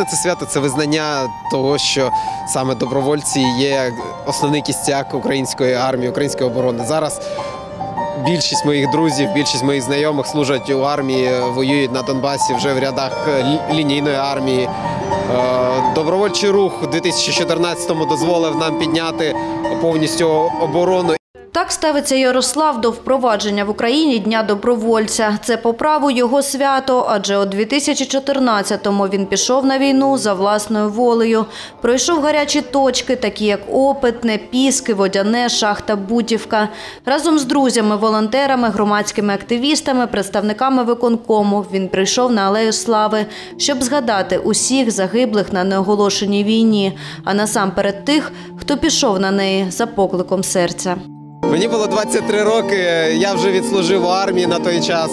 мене це свято це визнання того, що саме добровольці є основний кістяк української армії, української оборони. Зараз більшість моїх друзів, більшість моїх знайомих служать у армії, воюють на Донбасі вже в рядах лінійної армії. Е, Добровольчий рух у 2014-му дозволив нам підняти повністю оборону Так ставиться Ярослав до впровадження в Україні Дня добровольця. Це по праву його свято, адже у 2014-му він пішов на війну за власною волею. Пройшов гарячі точки, такі як Опитне, Піски, Водяне, Шахта, Бутівка. Разом з друзями, волонтерами, громадськими активістами, представниками виконкому він прийшов на Алею Слави, щоб згадати усіх загиблих на неоголошеній війні, а насамперед тих, хто пішов на неї за покликом серця. Мені було 23 роки, я вже відслужив у армії на той час.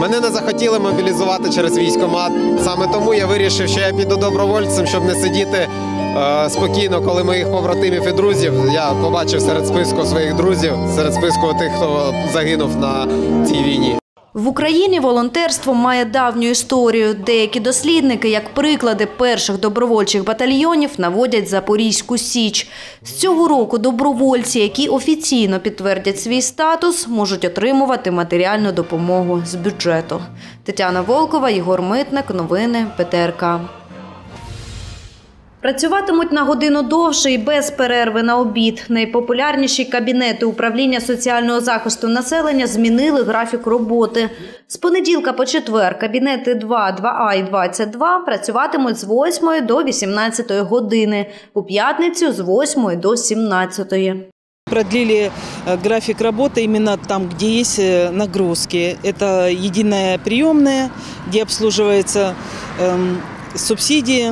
Мене не захотіли мобілізувати через військомат. Саме тому я вирішив, що я піду добровольцем, щоб не сидіти е, спокійно, коли моїх побратимів і друзів. Я побачив серед списку своїх друзів, серед списку тих, хто загинув на цій війні. В Україні волонтерство має давню історію. Деякі дослідники, як приклади перших добровольчих батальйонів, наводять Запорізьку Січ. З цього року добровольці, які офіційно підтвердять свій статус, можуть отримувати матеріальну допомогу з бюджету. Тетяна Волкова, Єгор Митник, новини ПТРК. Працюватимуть на годину довше і без перерви на обід. Найпопулярніші кабінети управління соціального захисту населення змінили графік роботи. З понеділка по четвер кабінети 2, 2А і 22 працюватимуть з 8 до 18 години, у п'ятницю з 8 до 17. Продлили э, график работы именно там, где есть э, нагрузки. Это единая приемная, где обслуживаются эм, субсидии,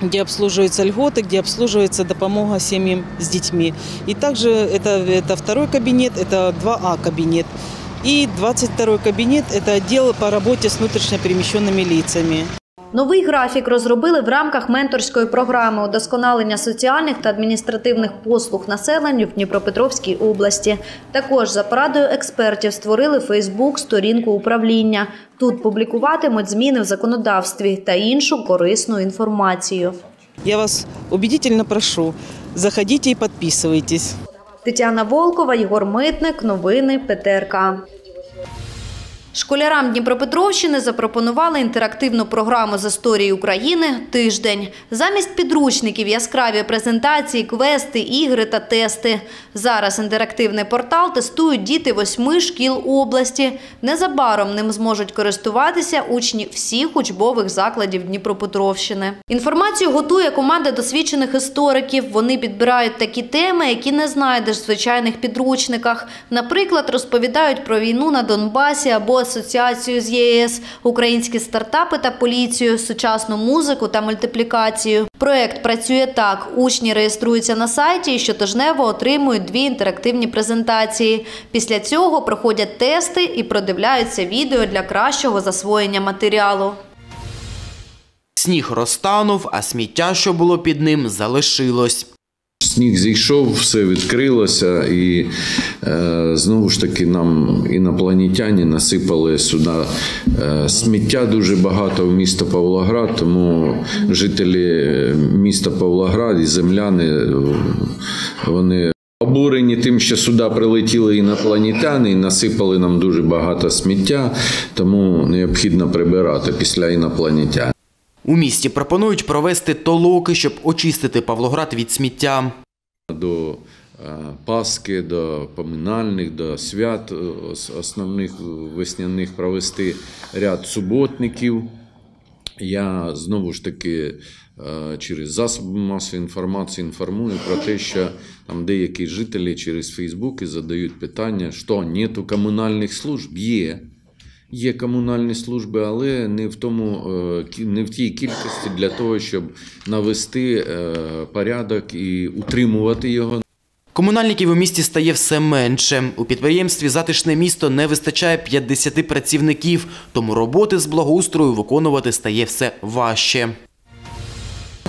где обслуживаются льготы, где обслуживается допомога семьям с детьми. И также это, это второй кабинет, это 2А кабинет. И 22 кабинет – это отдел по работе с внутренне перемещенными лицами. Новий графік розробили в рамках менторської програми удосконалення соціальних та адміністративних послуг населенню в Дніпропетровській області. Також за порадою експертів створили Фейсбук сторінку управління. Тут публікуватимуть зміни в законодавстві та іншу корисну інформацію. Я вас убедительно прошу, заходите и подписывайтесь. Тетяна Волкова, Єгор Митник, новини ПТРК. Школярам Дніпропетровщини запропонували інтерактивну програму з історії України Тиждень. Замість підручників яскраві презентації, квести, ігри та тести. Зараз інтерактивний портал тестують діти восьми шкіл області. Незабаром ним зможуть користуватися учні всіх учбових закладів Дніпропетровщини. Інформацію готує команда досвідчених істориків. Вони підбирають такі теми, які не знайдеш в звичайних підручниках. Наприклад, розповідають про війну на Донбасі або асоціацію з ЄС, українські стартапи та поліцію, сучасну музику та мультиплікацію. Проект працює так: учні реєструються на сайті і щотижнево отримують дві інтерактивні презентації. Після цього проходять тести і продивляються відео для кращого засвоєння матеріалу. Сніг розтанув, а сміття, що було під ним, залишилось. Сніг зійшов, все відкрилося, і е, знову ж таки нам інопланетяни насипали сюди е, сміття дуже багато в місто Павлоград, тому жителі міста Павлоград і земляни е, вони обурені тим, що сюди прилетіли інопланетяни і насипали нам дуже багато сміття, тому необхідно прибирати після інопланетян. У місті пропонують провести толоки, щоб очистити Павлоград від сміття. до е, Пасхи, до поминальних, до свят е, основних весняних провести ряд суботників. Я знову ж таки е, через засоби масової інформації інформую про те, що там деякі жителі через Фейсбуки задають питання, що нету комунальних служб. Є. Є комунальні служби, але не в тому, е, кі- не в тій кількості для того, щоб навести е, порядок і утримувати його. Комунальників у місті стає все менше. У підприємстві Затишне місто не вистачає 50 працівників, тому роботи з благоустрою виконувати стає все важче.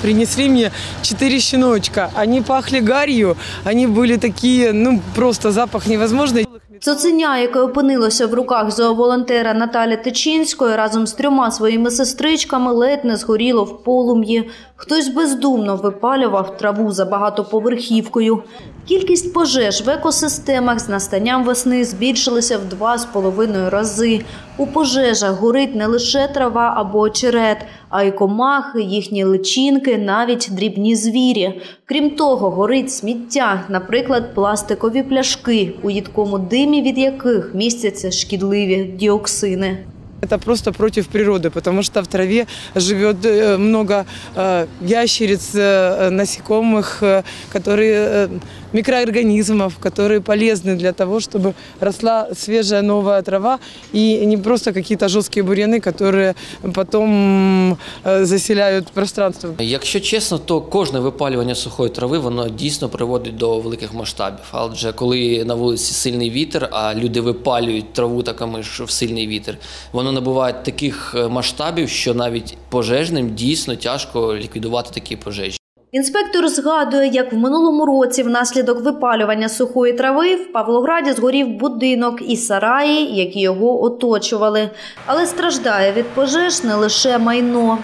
Принесли мне четыре щеночка. Они пахли гарью, они были такие, ну, просто запах невозможный. Цуценя, яке опинилося в руках зооволонтера Наталі Тичинської, разом з трьома своїми сестричками ледь не згоріло в полум'ї. Хтось бездумно випалював траву за багатоповерхівкою. Кількість пожеж в екосистемах з настанням весни збільшилася в два з половиною рази. У пожежах горить не лише трава або очерет, а й комахи, їхні личинки, навіть дрібні звірі. Крім того, горить сміття, наприклад, пластикові пляшки, у їдкому димі від яких містяться шкідливі діоксини. Это просто против природы, потому что в траве живет э, много э, ящериц, э, насекомых, э, которые, э, микроорганизмов, которые полезны для того, чтобы росла свежая новая трава и не просто какие-то жесткие бурьяны, которые потом э, заселяют пространство. Якщо чесно, то кожне випалювання сухої трави воно дійсно приводить до великих масштабів. Адже коли на вулиці сильний вітер, а люди випалюють траву такими ж в сильний вітер, воно набуває таких е, масштабів, що навіть пожежним дійсно тяжко ліквідувати такі пожежі. Інспектор згадує, як в минулому році внаслідок випалювання сухої трави в Павлограді згорів будинок і сараї, які його оточували. Але страждає від пожеж не лише майно.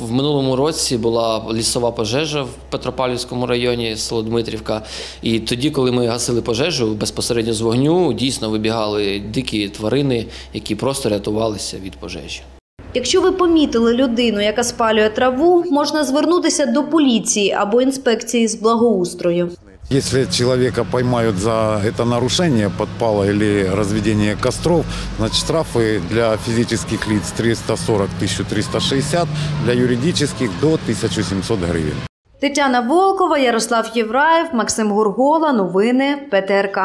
В минулому році була лісова пожежа в Петропавлівському районі, село Дмитрівка. І тоді, коли ми гасили пожежу безпосередньо з вогню, дійсно вибігали дикі тварини, які просто рятувалися від пожежі. Якщо ви помітили людину, яка спалює траву, можна звернутися до поліції або інспекції з благоустрою. Если человека поймают за это нарушение подпала или разведение костров, значит штрафы для физических лиц 340-1360, для юридических до 1700 гривен. Тетяна Волкова, Ярослав Євраєв, Максим Гургола. Новини ПТРК.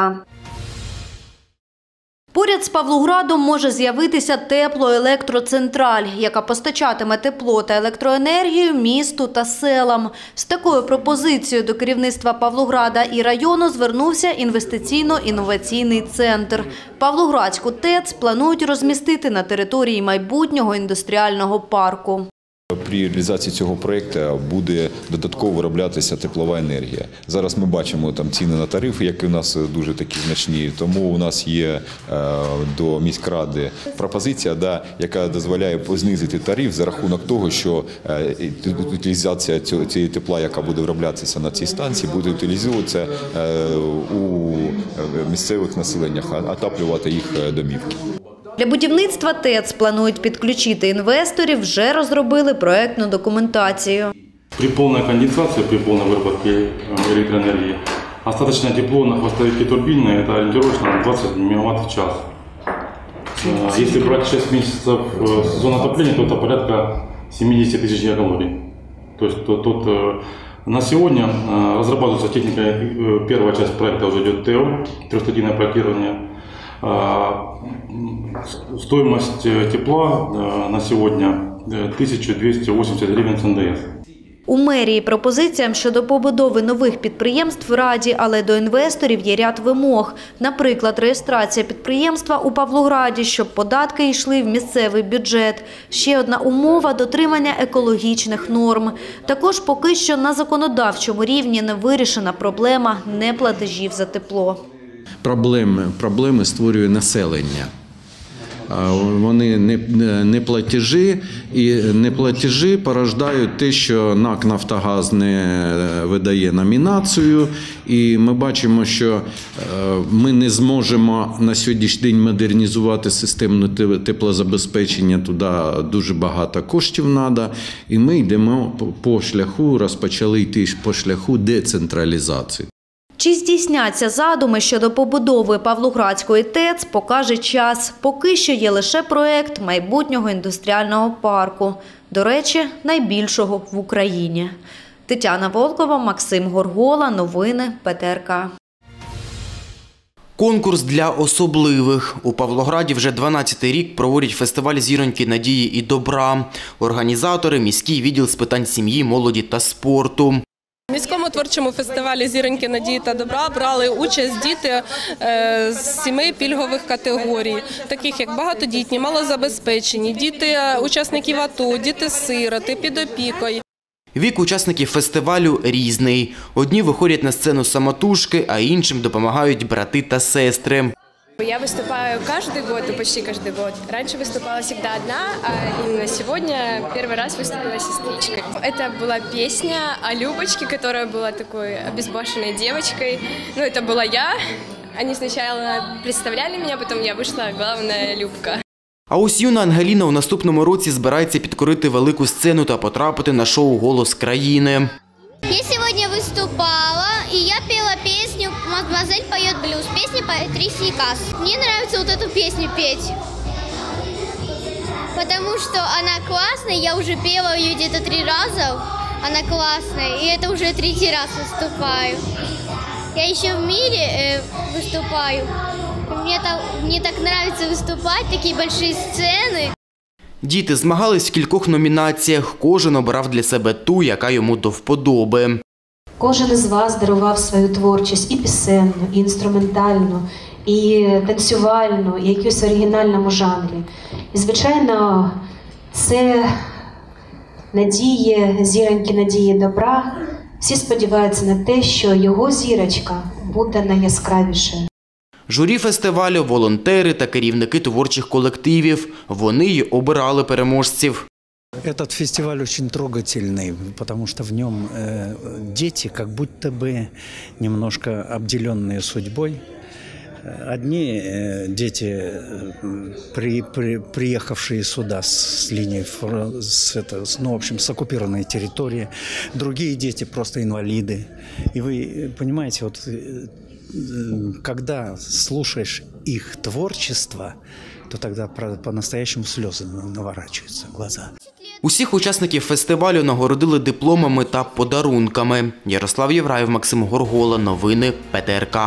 Поряд з Павлоградом може з'явитися теплоелектроцентраль, яка постачатиме тепло та електроенергію місту та селам. З такою пропозицією до керівництва Павлограда і району звернувся інвестиційно-інноваційний центр. Павлоградську ТЕЦ планують розмістити на території майбутнього індустріального парку. При реалізації цього проєкту буде додатково вироблятися теплова енергія. Зараз ми бачимо там ціни на тарифи, які у нас дуже такі значні. Тому у нас є е, до міськради пропозиція, да, яка дозволяє знизити тариф за рахунок того, що е, утилізація цієї тепла, яка буде вироблятися на цій станції, буде утилізовуватися е, у місцевих населеннях, отаплювати їх домівки. Для будівництва ТЕЦ планують підключити інвесторів, вже розробили проектну документацію. При полной конденсации, при полной выработке э, электроэнергии, остаточное тепло на хвостовике турбины – это ориентировочно 20 мегаватт в час. Э, Если брать 6 месяцев э, сезон отопления, то это порядка 70 тысяч гигакалорий. То есть то- тот, э, на сегодня э, разрабатывается техника, э, первая часть проекта уже идет ТО, трехстадийное проектирование. А, м, с- Стоимость э, тепла э, на сегодня э, 1280 гривен с НДС. У мерії пропозиціям щодо побудови нових підприємств раді, але до інвесторів є ряд вимог. Наприклад, реєстрація підприємства у Павлограді, щоб податки йшли в місцевий бюджет. Ще одна умова – дотримання екологічних норм. Також поки що на законодавчому рівні не вирішена проблема неплатежів за тепло. Проблеми, проблеми створює населення. Вони не, не- платежі, і не платежі порождають те, що НАК Нафтогаз не видає номінацію. І ми бачимо, що е, ми не зможемо на сьогоднішній день модернізувати системне те- теплозабезпечення. Туди дуже багато коштів треба. І ми йдемо по шляху, розпочали йти по шляху децентралізації. Чи здійсняться задуми щодо побудови Павлоградської ТЕЦ, покаже час. Поки що є лише проект майбутнього індустріального парку. До речі, найбільшого в Україні. Тетяна Волкова, Максим Горгола. Новини ПТРК. Конкурс для особливих. У Павлограді вже 12-й рік проводять фестиваль зіроньки надії і добра. Організатори – міський відділ з питань сім'ї, молоді та спорту. Міському творчому фестивалі Зіроньки надії та добра брали участь діти е, з сіми пільгових категорій, таких як багатодітні, малозабезпечені, діти учасників АТО, діти-сироти, під опікою. Вік учасників фестивалю різний. Одні виходять на сцену самотужки, а іншим допомагають брати та сестри. Я выступаю каждый год, ну почти каждый год. Раньше выступала всегда одна, а именно сегодня первый раз выступила сестричкой. Это была песня о Любочке, которая была такой обезбашенной девочкой. Ну, это была я. Они сначала представляли меня, потом я вышла, главная Любка. А ось юна Ангеліна у наступному році збирається підкорити велику сцену та потрапити на шоу Голос країни. Я сегодня выступала, и я пела песню «Мадемуазель поет блюз», песни Патрисии Касс. Мне нравится вот эту песню петь, потому что она классная, я уже пела ее где-то три раза, она классная, и это уже третий раз выступаю. Я еще в мире э, выступаю, мне, так- мне так нравится выступать, такие большие сцены. Діти змагались в кількох номінаціях. Кожен обрав для себе ту, яка йому до вподоби. Кожен із вас дарував свою творчість і пісенну, і інструментальну, і танцювальну, і якусь оригінальному жанрі. І, звичайно, це надії, зіроньки надії добра. Всі сподіваються на те, що його зірочка буде найяскравішою. Журі фестивалю, волонтери та керівники творчих колективів. Вони й обирали переможців. Этот фестиваль очень трогательный, потому что в нем э, дети как будто бы немножко обделенные судьбой. Одни э, дети, э, при, при- приехавшие сюда с линии, фро- с, это, с, ну, в общем, с оккупированной территории, другие дети просто инвалиды. И вы понимаете, вот э, когда слушаешь их творчество, то тогда по-настоящему слезы наворачиваются в глаза. Усіх учасників фестивалю нагородили дипломами та подарунками. Ярослав Євраєв, Максим Горгола. Новини ПТРК.